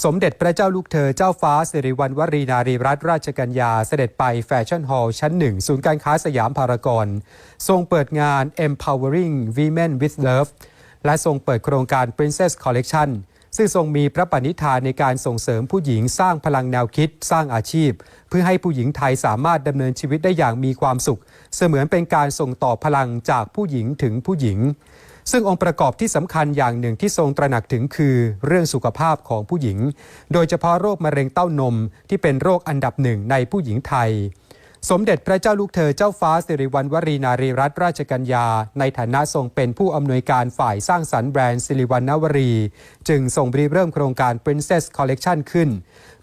สมเด็จพระเจ้าลูกเธอเจ้าฟ้าสิริวัณวรีนารีรัตนราชกัญญาเสด็จไปแฟชั่นฮอลล์ชั้นหนึ่งศูนย์การค้าสยามพารากอนทรงเปิดงาน Empowering Women with Love และทรงเปิดโครงการ Princess Collection ซึ่งทรงมีพระปณิธานในการส่งเสริมผู้หญิงสร้างพลังแนวคิด สร้างอาชีพ เพื่อให้ผู้หญิงไทยสามารถดำเนินชีวิตได้อย่างมีความสุข เสมือนเป็นการส่งต่อพลังจากผู้หญิงถึงผู้หญิง ซึ่งองค์ประกอบที่สำคัญอย่างหนึ่งที่ทรงตระหนักถึงคือ เรื่องสุขภาพของผู้หญิง โดยเฉพาะโรคมะเร็งเต้านมที่เป็นโรคอันดับหนึ่งในผู้หญิงไทย สมเด็จพระเจ้าลูกเธอเจ้าฟ้าสิริวัณวรีนารีรัตนราชกัญญา ในฐานะทรงเป็นผู้อำนวยการฝ่ายสร้างสรรค์แบรนด์สิริวัณนวรี จึงส่งบรีเริ่มโครงการ Princess Collection ขึ้น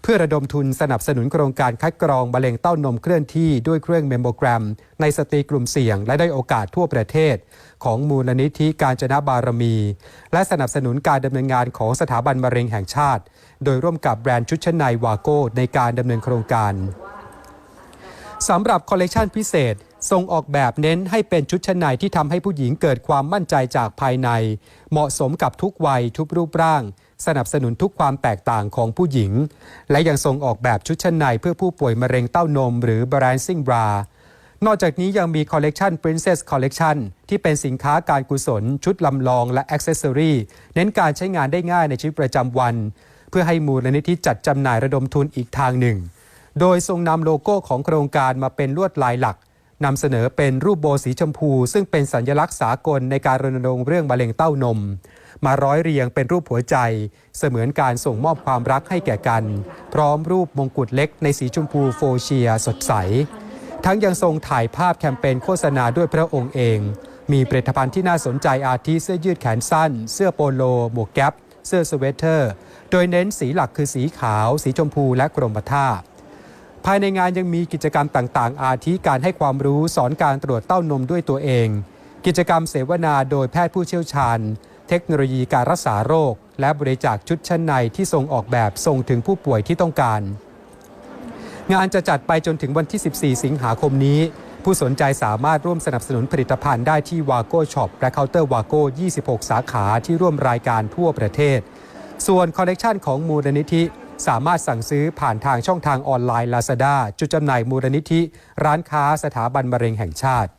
เพื่อระดมทุนสนับสนุนโครงการคัดกรองมะเร็งเต้านมเคลื่อนที่ด้วยเครื่องเมมโมแกรม ในสตรีกลุ่มเสี่ยง และได้โอกาสทั่วประเทศ ของมูลนิธิการจนะบารมี และสนับสนุนการดำเนินงานของสถาบันมะเร็งแห่งชาติ โดยร่วมกับแบรนด์ชุดชั้นในวาโก้ในการดำเนินโครงการ สำหรับคอลเลกชันพิเศษทรงออกแบบเน้นให้เป็นชุดชั้นในที่ทำให้ผู้หญิงเกิดความมั่นใจจากภายใน เหมาะสมกับทุกวัยทุกรูปร่าง สนับสนุนทุกความแตกต่างของผู้หญิง และยังทรงออกแบบชุดชั้นในเพื่อผู้ป่วยมะเร็งเต้านม หรือ Balancing Bra นอกจากนี้ยังมีคอลเลกชัน Princess Collection ที่เป็นสินค้าการกุศล ชุดลำลองและอ c เซสซอรีเน้นการใช้งานได้ง่ายในชีวิตประจำวัน เพื่อให้มูลนิธิจัดจำหน่ายระดมทุนอีกทางหนึ่ง โดยทรงนำโลโก้ของโครงการมาเป็นลวดลายหลักนำเสนอเป็นรูปโบสีชมพู ซึ่งเป็นสัญลักษณ์สากลในการรณรงค์เรื่องมะเร็งเต้านม มาร้อยเรียงเป็นรูปหัวใจ เสมือนการส่งมอบความรักให้แก่กัน พร้อมรูปมงกุฎเล็กในสีชมพูโฟเชียสดใส ทั้งยังทรงถ่ายภาพแคมเปญโฆษณาด้วยพระองค์เอง มีผลิตภัณฑ์ที่น่าสนใจอาทิเสื้อยืดแขนสั้น เสื้อโปโล หมวกแก๊ปเสื้อสเวตเตอร์ โดยเน้นสีหลักคือสีขาว สีชมพูและกรมท่า ภายในงานยังมีกิจกรรมต่างๆ อาทิการให้ความรู้สอนการตรวจเต้านมด้วยตัวเอง กิจกรรมเสวนาโดยแพทย์ผู้เชี่ยวชาญ เทคโนโลยีการรักษาโรค และบริจาคชุดชั้นในที่ทรงออกแบบส่งถึงผู้ป่วยที่ต้องการ งานจะจัดไปจนถึงวันที่ 14 สิงหาคมนี้ ผู้สนใจสามารถร่วมสนับสนุนผลิตภัณฑ์ได้ที่วาโก้ช็อปและเคาน์เตอร์วาโก้26 สาขาที่ร่วมรายการทั่วประเทศ ส่วนคอลเลกชันของมูลนิธิ สามารถสั่งซื้อผ่านทางช่องทางออนไลน์ Lazada จุดจำหน่ายมูลนิธิ ร้านค้าสถาบันมะเร็งแห่งชาติ